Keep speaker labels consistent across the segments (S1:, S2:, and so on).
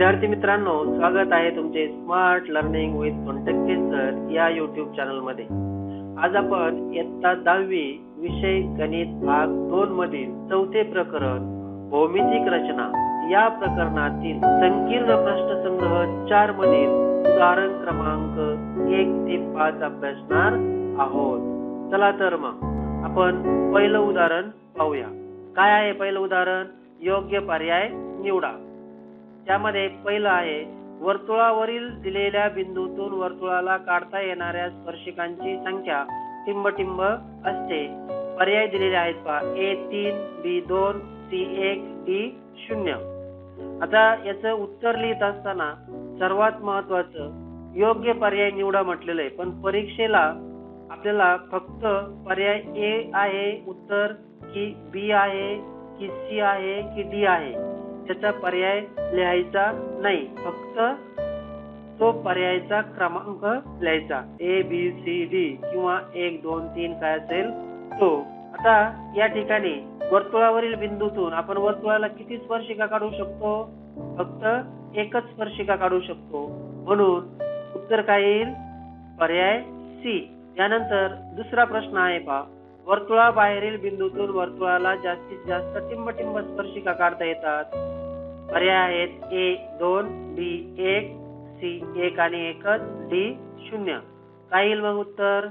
S1: विद्यार्थी मित्रांनो स्वागत आहे तुमचे smart learning with contact sir या युट्यूब चॅनलमध्ये आज आपण इयत्ता दहावी विषय गणित भाग दोन मधील चौथे प्रकरण भौमितिक रचना या प्रकरणातील संकीर्ण प्रश्नसंग्रह चार मधील उदाहरण क्रमांक एक ते पाच अभ्यासणार आहोत. चला तर मग आपण पहिलं उदाहरण पाहूया. काय आहे पहिलं उदाहरण? योग्य पर्याय निवडा. त्यामध्ये पहिलं आहे. वर्तुळावरील दिलेल्या बिंदूतून वर्तुळाला काढता येणाऱ्या स्पर्शिकांची संख्या टिंबटिंब असते. पर्याय दिलेले आहेत पहा. ए तीन बी दोन सी एक डी शून्य. आता याचं उत्तर लिहित असताना सर्वात महत्वाचं योग्य पर्याय निवडा म्हटलेलं आहे. पण परीक्षेला आपल्याला फक्त पर्याय ए आहे उत्तर की बी आहे की सी आहे की डी आहे. त्याचा पर्याय लिहायचा नाही. फक्त तो पर्यायचा क्रमांक लिहायचा. ए बी सी डी किंवा एक दोन तीन काय असेल तो. आता या ठिकाणी वर्तुळावरील बिंदूतून आपण वर्तुळाला किती स्पर्शिका काढू शकतो? फक्त एकच स्पर्शिका काढू शकतो. म्हणून उत्तर काय येईल? पर्याय सी यानंतर दुसरा प्रश्न आहे पहा. वर्तुळाबाहेरील बिंदूतून वर्तुळाला जास्तीत जास्त टिंबटिंब स्पर्शिका काढता येतात. पर्याय आहेत. ए दोन बी एक सी एक आणि एकच डी शून्य. काय येईल मग उत्तर?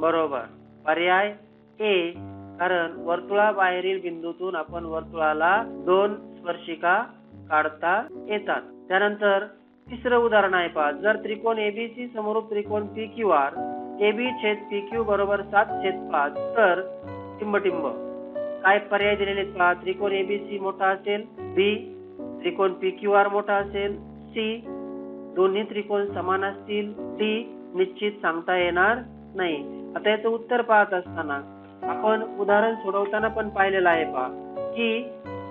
S1: बरोबर. पर्याय ए. कारण वर्तुळाबाहेरील बिंदूतून आपण वर्तुळाला दोन स्पर्शिका काढता येतात. त्यानंतर तिसरं उदाहरण आहे पहा. जर त्रिकोण एबीसी समरूप त्रिकोण P Q R A B छेद पी क्यू बरोबर सात छेद पाच तर टिंबटिंब काय पर्याय दिलेले पहा? त्रिकोण एबीसी मोठा असेल बी त्रिकोण पी क्यू आर मोठा असेल सी दोन्ही त्रिकोण समान असतील डी निश्चित सांगता येणार नाही. आता याचं उत्तर पाहत असताना आपण उदाहरण सोडवताना पण पाहिलेलं आहे पहा की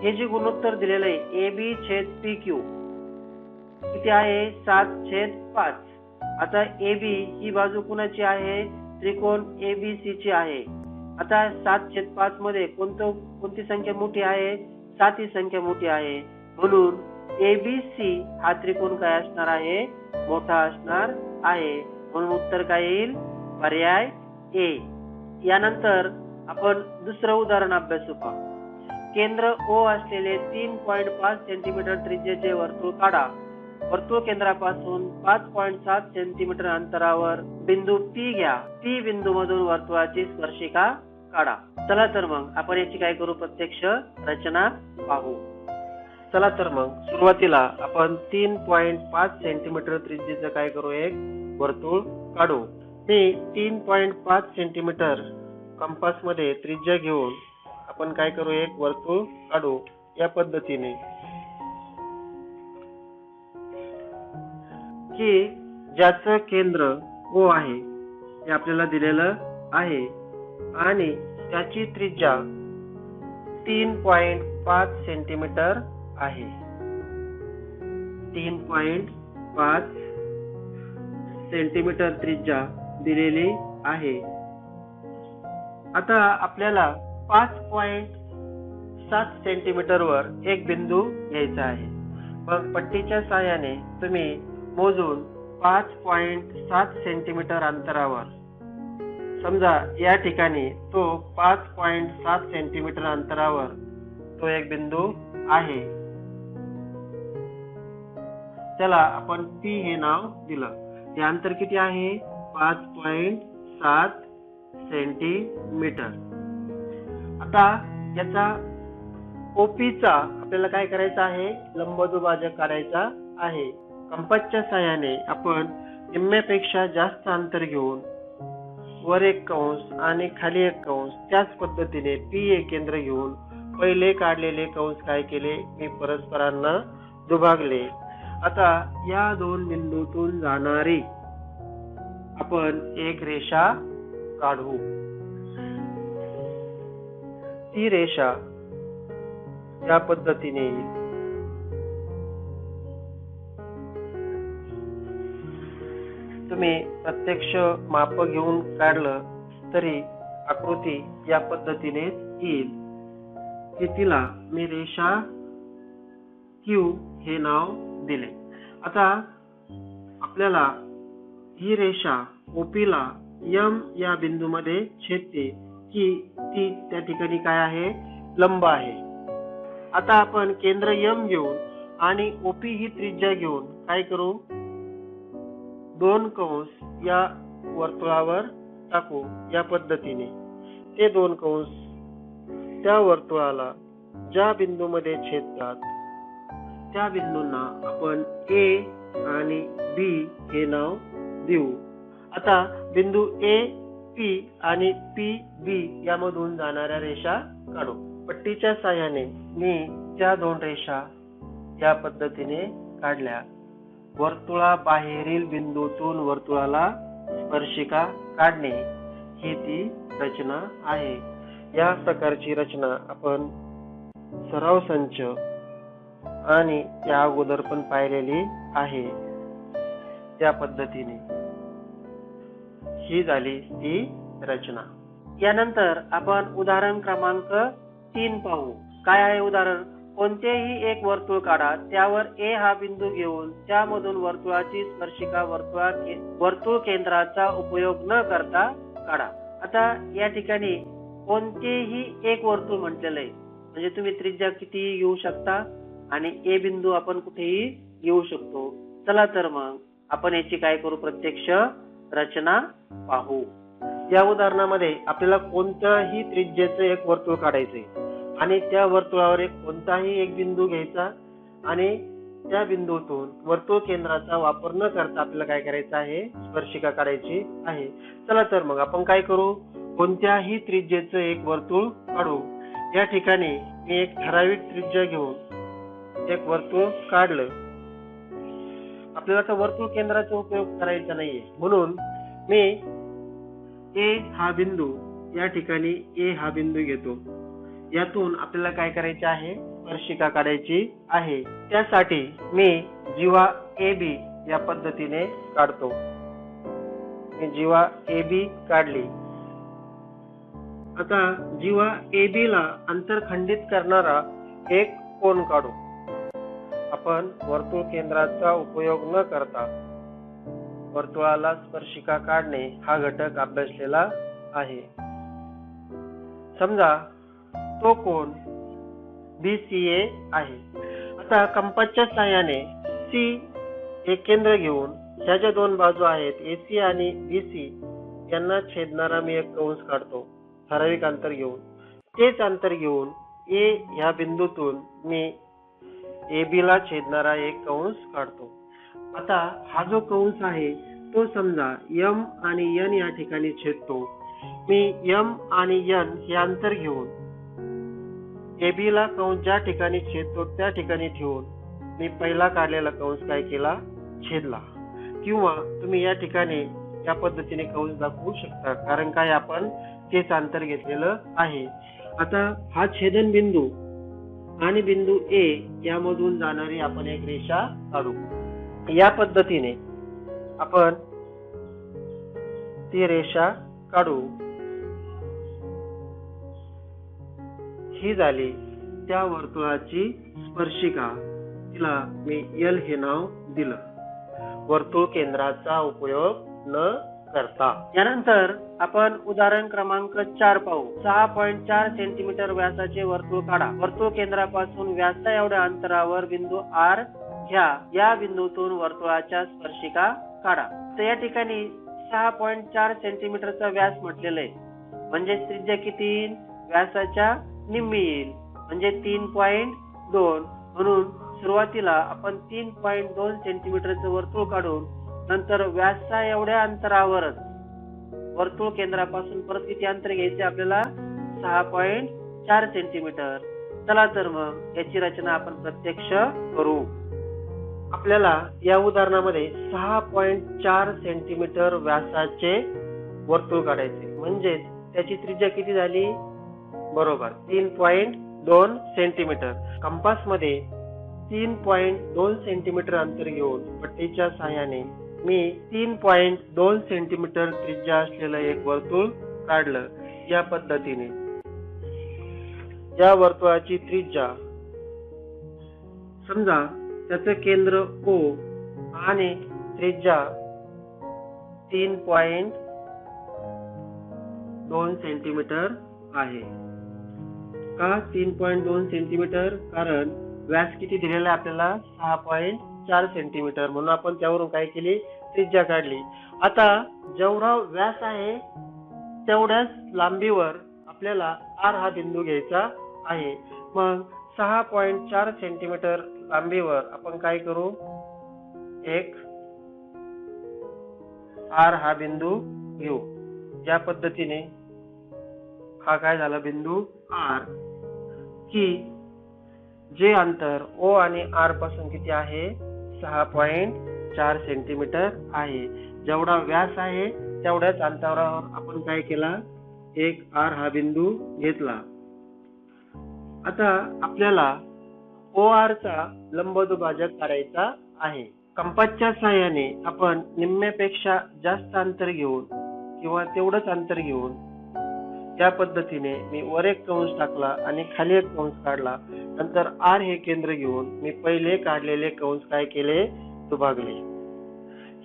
S1: हे जे गुणोत्तर दिलेलं आहे ए बी छेद पी क्यू किती आहे? सात छेद पाच. आता ए बी ही बाजू कुणाची आहे? त्रिकोण ए बी सी ची आहे. आता सात छेद पाच मध्ये कोणतं कोणती संख्या मोठी आहे? सात ही संख्या मोठी आहे. म्हणून ए बी सी हा त्रिकोण काय असणार आहे? मोठा असणार आहे. म्हणून उत्तर काय येईल? पर्याय ए यानंतर आपण दुसरं उदाहरण अभ्यासू पाहू केंद्र ओ असलेले तीन पॉईंट पाच सेंटीमीटर त्रिज्येचे वर्तुळ काढा. वर्तुळ केंद्रापासून पाच पॉईंट सात सेंटीमीटर अंतरावर बिंदू पी घ्या. पी बिंदू मधून वर्तुळाची स्पर्शिका काढा. चला तर मग आपण याची काय करू? प्रत्यक्ष रचना पाहू. चला तर मग सुरुवातीला आपण तीन पॉईंट पाच सेंटीमीटर त्रिज्येचं काय करू एक? वर्तुळ काढू. हे तीन पॉईंट पाच सेंटीमीटर कंपासमध्ये त्रिज्या घेऊन आपण काय करू एक? वर्तुळ काढू. या पद्धतीने. की ज्याचं केंद्र ओ आहे हे आपल्याला दिलेलं आहे. आणि त्याची त्रिज्या तीन पॉइंट पाच सेंटीमीटर आहे. तीन पॉइंट पाच सेंटीमीटर त्रिज्या दिलेली आहे. आता आपल्याला पाच पॉइंट सात सेंटीमीटर वर एक बिंदू घ्यायचा आहे. मग पट्टीच्या सहाय्याने तुम्ही मोजून पाच पॉइंट सात सेंटीमीटर अंतरावर समजा या ठिकाणी तो पाच पॉइंट सात सेंटीमीटर अंतरावर तो एक बिंदू आहे. त्याला आपण पी हे नाव दिलं. हे अंतर किती आहे? पाच पॉइंट सात सेंटीमीटर. आता याचा ओपीचा आपल्याला काय करायचा आहे? लंबदुभाजक काढायचा आहे. कंपासच्या सहाय्याने आपण निम्म्यापेक्षा जास्त अंतर घेऊन वर एक कंस आणि खाली एक कंस त्याच पद्धतीने पी हे केंद्र घेऊन पहिले काढलेले कंस काय केले? मी परस्परांना दुभागले. आता या दोन बिंदूतून जाणारी आपण एक रेषा काढू. ती रेषा या पद्धतीने येईल. तुम्ही प्रत्यक्ष माप घेऊन काढलं तरी आकृती या पद्धतीने येईल. की तिला मी रेषा क्यू हे नाव दिले. आता आपल्याला ही रेषा ओपीला यम या बिंदूमध्ये छेदते की ती त्या ठिकाणी काय आहे? लंब आहे. आता आपण केंद्र यम घेऊन आणि ओपी ही त्रिज्या घेऊन काय करू? दोन कंस या वर्तुळावर टाकू या पद्धतीने. ते दोन कंस त्या वर्तुळाला ज्या बिंदूमध्ये छेदतात त्या बिंदूंना आपण ए आणि बी हे नाव देऊ. आता बिंदू ए पी आणि पी बी यामधून जाणाऱ्या रेषा काढू. पट्टीच्या साह्याने मी त्या दोन रेषा या पद्धतीने काढल्या वर्तुळाबाहेरील बिंदूतून वर्तुळाला स्पर्शिका काढणे ही ती रचना आहे. या प्रकारची रचना आपण सराव संच आणि त्या अगोदर पण पाहिलेली आहे. त्या पद्धतीने. ही झाली ती रचना. यानंतर आपण उदाहरण क्रमांक तीन पाहू. काय आहे उदाहरण? कोणतेही एक वर्तुळ काढा. त्यावर ए हा बिंदू घेऊन त्यामधून वर्तुळाची स्पर्शिका वर्तुळा वर्तुळ केंद्राचा उपयोग न करता काढा. आता या ठिकाणी कोणतेही एक वर्तुळ म्हटलेलं आहे. म्हणजे तुम्ही त्रिज्या किती घेऊ शकता? आणि ए बिंदू आपण कुठेही घेऊ शकतो. चला तर मग आपण याची काय करू? प्रत्यक्ष रचना पाहू. या उदाहरणामध्ये आपल्याला कोणत्याही त्रिज्येचं एक वर्तुळ काढायचे आणि त्या वर्तुळावर एक कोणताही एक बिंदू घ्यायचा आणि त्या बिंदूतून वर्तुळ केंद्राचा वापर न करता आपल्याला काय करायचं आहे? स्पर्शिका काढायची आहे. चला तर मग आपण काय करू? कोणत्याही त्रिज्येचं एक वर्तुळ काढू. या ठिकाणी मी एक ठराविक त्रिज्या घेऊन एक वर्तुळ काढलं. आपल्याला त्या वर्तुळ केंद्राचा उपयोग करायचा नाहीये. म्हणून मी ए हा बिंदू या ठिकाणी ए हा बिंदू घेतो. यातून आपल्याला काय करायचे आहे? स्पर्शिका काढायची आहे. त्यासाठी मी जीवा ए बी या पद्धतीने काढतो. मी जीवा ए बी काढली. आता जीवा ए बी ला अंतर खंडित करणारा एक कोण काढू. आपण वर्तुळ केंद्राचा उपयोग न करता वर्तुळाला स्पर्शिका काढणे हा घटक अभ्यासलेला आहे. समजा तो कोण बी सी ए आहे. आता कंपासच्या सहाय्याने सी एक केंद्र घेऊन ह्या ज्या दोन बाजू आहेत एसी आणि बीसी यांना छेदणारा मी एक कंस काढतो ठराविक अंतर घेऊन. तेच अंतर घेऊन ए ह्या बिंदूतून मी ए बी ला छेदणारा एक कंस काढतो. आता हा जो कंस आहे तो समजा यम आणि एन या ठिकाणी छेदतो. मी यम आणि यन हे अंतर घेऊन ए बी ला कंस ज्या ठिकाणी छेदतो त्या ठिकाणी ठेवून मी पहिला काढलेला कंस काय केला? छेदला. किंवा तुम्ही या ठिकाणी या पद्धतीने कंस दाखवू शकता कारण काय आपण तेच अंतर घेतलेलं आहे. आता हा छेदन बिंदू आणि बिंदू ए यामधून जाणारी आपण एक रेषा काढू. या पद्धतीने आपण ती रेषा काढू. ही झाली त्या वर्तुळाची स्पर्शिका. तिला मी एल हे नाव दिलं. वर्तुळ केंद्राचा उपयोग न करता. यानंतर आपण उदाहरण क्रमांक चार पाहू. सहा पॉईंट चार सेंटीमीटर व्यासाचे वर्तुळ काढा. वर्तुळ केंद्रापासून व्यासा एवढ्या अंतरावर बिंदू आर घ्या. या बिंदूतून वर्तुळाच्या स्पर्शिका काढा. तर या ठिकाणी सहा पॉईंट चार सेंटीमीटरचा व्यास म्हटलेला आहे. म्हणजे त्रिज्या किती व्यासाच्या निम्मी येईल. म्हणजे तीन पॉईंट दोन. म्हणून सुरुवातीला आपण तीन पॉईंट दोन सेंटीमीटरचं वर्तुळ काढून नंतर व्यासा एवढ्या अंतरावरच वर्तुळ केंद्रापासून परत किती अंतर घ्यायचे आपल्याला? सहा पॉईंट चार सेंटीमीटर चला तर मग याची रचना आपण प्रत्यक्ष करू. आपल्याला या उदाहरणामध्ये सहा पॉईंट चार सेंटीमीटर व्यासाचे वर्तुळ काढायचे. म्हणजेच त्याची त्रिज्या किती झाली? बरोबर. तीन पॉइंट दोन सेंटीमीटर कंपासमध्ये तीन पॉइंट दोन सेंटीमीटर अंतर घेऊन पट्टीच्या साह्याने मी तीन पॉइंट दोन सेंटीमीटर त्रिज्या असलेलं एक वर्तुळ काढलं या पद्धतीने. या वर्तुळाची त्रिज्या समजा त्याचं केंद्र ओ आणि त्रिज्या तीन पॉइंट दोन सेंटीमीटर आहे. का तीन पॉइंट दोन सेंटीमीटर? कारण व्यास किती दिलेला आहे आपल्याला? सहा पॉइंट चार सेंटीमीटर म्हणून आपण त्यावरून काय केली? त्रिज्या काढली. आता जेवढा व्यास आहे तेवढ्याच लांबीवर आपल्याला आर हा बिंदू घ्यायचा आहे. मग सहा पॉइंट चार सेंटीमीटर लांबीवर आपण काय करू? एक आर हा बिंदू घेऊ. या पद्धतीने हा काय झाला बिंदू? आर की जे अंतर ओ आणि आरपासून किती आहे? सहा पॉइंट चार सेंटीमीटर आहे. जेवढा व्यास आहे तेवढ्याच अंतरावर आपण काय केला? एक आर हा बिंदू घेतला. आता आपल्याला ओ आर चा लंबदुभाजक करायचा आहे. कंपासच्या सहाय्याने आपण निम्म्यापेक्षा जास्त अंतर घेऊन किंवा तेवढंच अंतर घेऊन त्या पद्धतीने मी वर एक कंस टाकला आणि खाली एक कंस काढला. नंतर आर हे केंद्र घेऊन मी पहिले काढलेले कंस काय केले? दुभागले.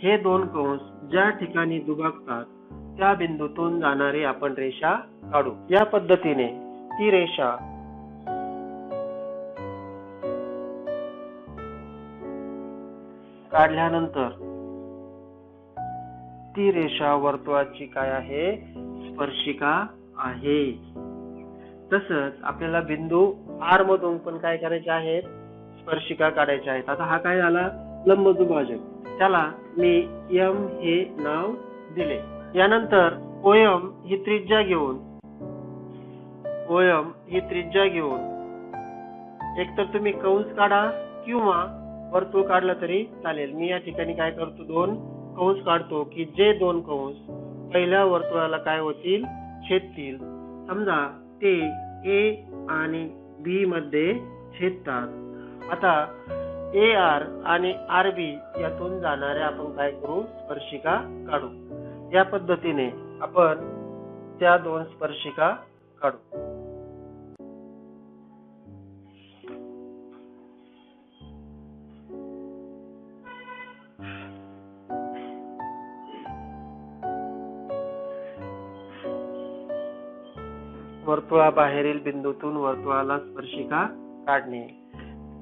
S1: हे दोन कंस ज्या ठिकाणी दुभागतात त्या बिंदूतून जाणारी आपण रेषा काढू. या पद्धतीने ती रेषा काढल्यानंतर ती रेषा वर्तुळाची काय आहे? स्पर्शिका आहे. तसंच आपल्याला बिंदू आर मधून पण काय करायचे आहेत? स्पर्शिका काढायच्या आहेत. आता हा काय झाला? लंबदुभाजक. त्याला मी यम हे नाव दिले. यानंतर ओयम ही त्रिज्या घेऊन ओयम ही त्रिज्या घेऊन एकतर तुम्ही कंस काढा किंवा वर्तुळ काढला तरी चालेल. मी या ठिकाणी काय करतो? दोन कंस काढतो की जे दोन कंस पहिल्या वर्तुळाला काय होतील? छेदतील. समजा ते ए आणि बी मध्ये छेदतात. आता ए आर आणि आर बी यातून जाणाऱ्या आपण काय करू? स्पर्शिका काढू. या पद्धतीने आपण त्या दोन स्पर्शिका काढू. वर्तुळाबाहेरील बिंदूतून वर्तुळाला स्पर्शिका काढणे.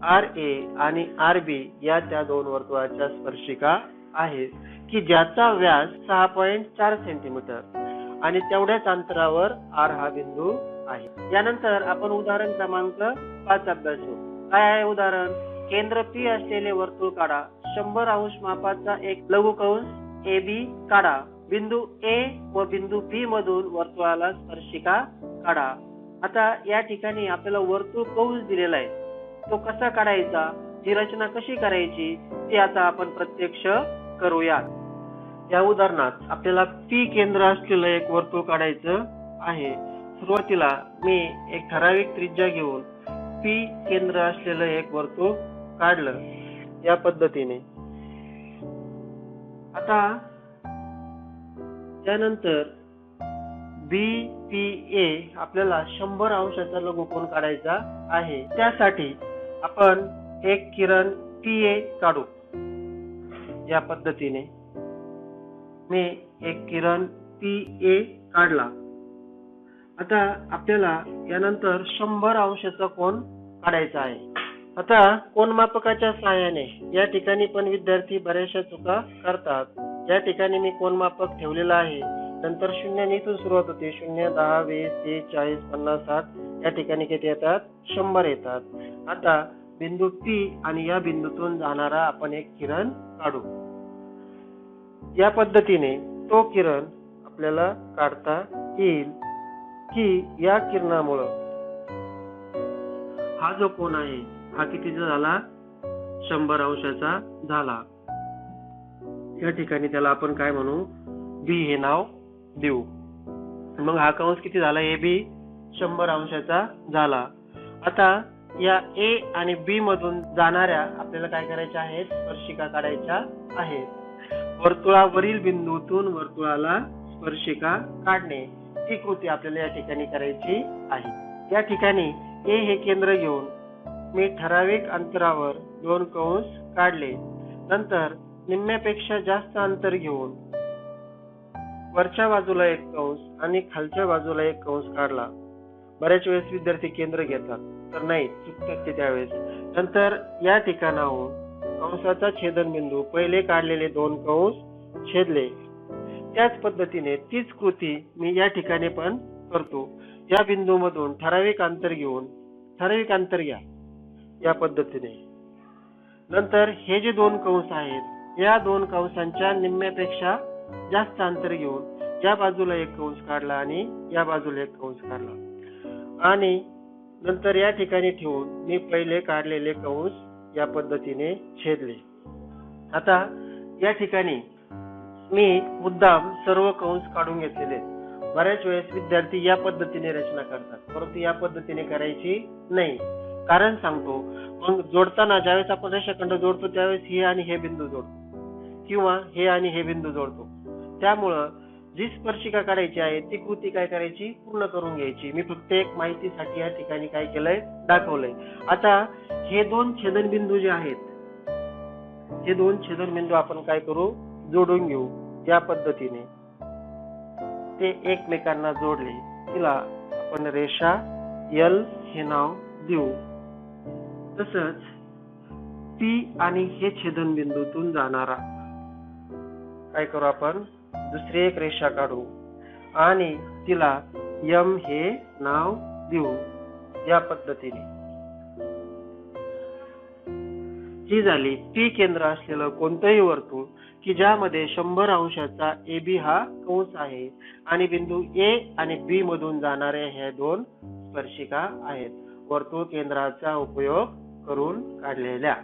S1: आर ए आणि आर बी या त्या दोन वर्तुळाच्या स्पर्शिका आहेत की ज्याचा व्यास सहा पॉइंट चार सेंटीमीटर आणि तेवढ्याच अंतरावर आर हा बिंदू आहे. यानंतर आपण उदाहरण क्रमांक पाच अभ्यासू काय आहे उदाहरण? केंद्र पी असलेले वर्तुळ काढा. शंभर अंश मापाचा एक लघुकंस ए बी काढा. बिंदू ए व बिंदू बी मधून वर्तुळाला स्पर्शिका काढा. आता या ठिकाणी आपल्याला वर्तुळ कौल दिलेला आहे. तो कसा काढायचा? ती रचना कशी करायची? ती आता आपण प्रत्यक्ष करूया या उदाहरणात आपल्याला पी केंद्र असलेलं एक वर्तुळ काढायचं आहे. सुरुवातीला मी एक ठराविक त्रिज्या घेऊन पी केंद्र असलेलं एक वर्तुळ काढलं. या पद्धतीने. आता त्यानंतर बी पी ए आपल्याला शंभर अंशाचा लघुकोन काढायचा आहे. त्यासाठी आपण एक किरण पी ए काढू. या पद्धतीने मी एक किरण पी ए काढला. आता आपल्याला यानंतर शंभर अंशाचा कोण काढायचा आहे. आता कोनमापकाच्या सहाय्याने या ठिकाणी पण विद्यार्थी बऱ्याचशा चुका करतात. ज्या ठिकाणी मी कोण मापक ठेवलेला आहे नंतर शून्याने इथून सुरुवात होते. शून्य दहा वीस तीस चाळीस पन्नास साठ या ठिकाणी किती येतात? शंभर येतात. आता बिंदू पी आणि या बिंदूतून जाणारा आपण एक किरण काढू. या पद्धतीने तो किरण आपल्याला काढता येईल की या किरणामुळं. हा जो कोण आहे हा कितीचा झाला? शंभर अंशाचा झाला. या ठिकाणी त्याला आपण काय म्हणू? बी हे नाव देऊ. मग हा कंस किती झाला? ए बी शंभर अंशाचा झाला. आता या ए आणि बी मधून जाणाऱ्या आपल्याला काय करायच्या आहेत? स्पर्शिका काढायच्या आहेत. वर्तुळावरील बिंदूतून वर्तुळाला स्पर्शिका काढणे ही कृती आपल्याला या ठिकाणी करायची आहे. या ठिकाणी ए हे केंद्र घेऊन मी ठराविक अंतरावर दोन कंस काढले. नंतर निम्म्यापेक्षा जास्त अंतर घेऊन वरच्या बाजूला एक कंस आणि खालच्या बाजूला एक कंस काढला. बऱ्याच वेळेस विद्यार्थी केंद्र घेतात तर नाही चुकतात ते त्यावेळेस. नंतर या ठिकाणाहून कंसाचा छेदनबिंदू पहिले काढलेले दोन कंस छेदले. त्याच पद्धतीने तीच कृती मी या ठिकाणी पण करतो. या बिंदूमधून ठराविक अंतर घेऊन ठराविक अंतर घ्या या पद्धतीने. नंतर हे जे दोन कंस आहेत या दोन कंसांच्या निम्म्यापेक्षा जास्त अंतर घेऊन या बाजूला एक कंस काढला आणि या बाजूला एक कंस काढला. आणि नंतर या ठिकाणी ठेवून मी पहिले काढलेले कंस या पद्धतीने छेदले. आता या ठिकाणी मी मुद्दाम सर्व कंस काढून घेतलेले बऱ्याच वेळेस विद्यार्थी या पद्धतीने रचना करतात परंतु या पद्धतीने करायची नाही. कारण सांगतो मग जोडताना ज्यावेळेस आपण रेषाखंड जोडतो त्यावेळेस हे आणि हे बिंदू जोडतो. किंवा हे आणि हे बिंदू जोडतो. त्यामुळं जी स्पर्शिका काढायची आहे ती कृती काय करायची? पूर्ण करून घ्यायची. मी फक्त एक माहितीसाठी या ठिकाणी काय केलंय? दाखवलंय. आता हे दोन छेदनबिंदू जे आहेत हे दोन छेदनबिंदू आपण काय करू? जोडून घेऊ. या पद्धतीने. ते एकमेकांना जोडले. तिला आपण रेषा यल हे नाव देऊ. तसंच पी आणि हे छेदनबिंदूतून जाणारा काय करू आपण? दुसरी एक रेषा काढू. आणि तिला यम हे नाव देऊ. या पद्धतीने. ही झाली पी केंद्र असलेलं कोणतंही वर्तुळ की ज्यामध्ये शंभर अंशाचा ए बी हा कंस आहे आणि बिंदू ए आणि बी मधून जाणारे हे दोन स्पर्शिका आहेत. वर्तुळ केंद्राचा उपयोग करून काढलेल्या.